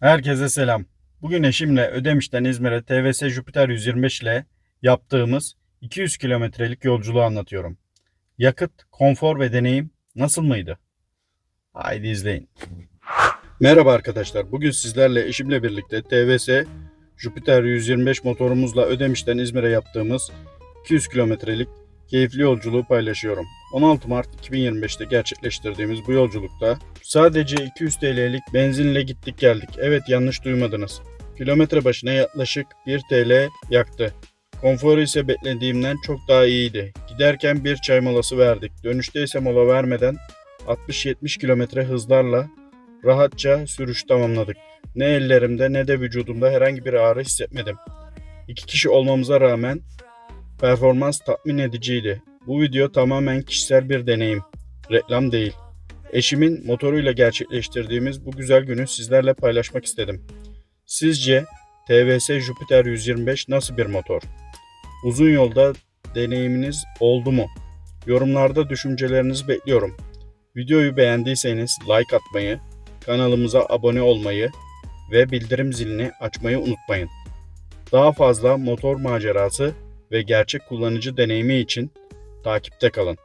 Herkese selam. Bugün eşimle Ödemiş'ten İzmir'e TVS Jupiter 125 ile yaptığımız 200 kilometrelik yolculuğu anlatıyorum. Yakıt, konfor ve deneyim nasıl mıydı? Haydi izleyin. Merhaba arkadaşlar. Bugün sizlerle eşimle birlikte TVS Jupiter 125 motorumuzla Ödemiş'ten İzmir'e yaptığımız 200 kilometrelik keyifli yolculuğu paylaşıyorum. 16 Mart 2025'te gerçekleştirdiğimiz bu yolculukta sadece 200 TL'lik benzinle gittik geldik. Evet yanlış duymadınız. Kilometre başına yaklaşık 1 TL yaktı. Konforu ise beklediğimden çok daha iyiydi. Giderken bir çay molası verdik. Dönüşte ise mola vermeden 60-70 kilometre hızlarla rahatça sürüş tamamladık. Ne ellerimde ne de vücudumda herhangi bir ağrı hissetmedim. İki kişi olmamıza rağmen performans tatmin ediciydi. Bu video tamamen kişisel bir deneyim. Reklam değil. Eşimin motoruyla gerçekleştirdiğimiz bu güzel günü sizlerle paylaşmak istedim. Sizce TVS Jupiter 125 nasıl bir motor? Uzun yolda deneyiminiz oldu mu? Yorumlarda düşüncelerinizi bekliyorum. Videoyu beğendiyseniz like atmayı, kanalımıza abone olmayı ve bildirim zilini açmayı unutmayın. Daha fazla motor macerası ve gerçek kullanıcı deneyimi için takipte kalın.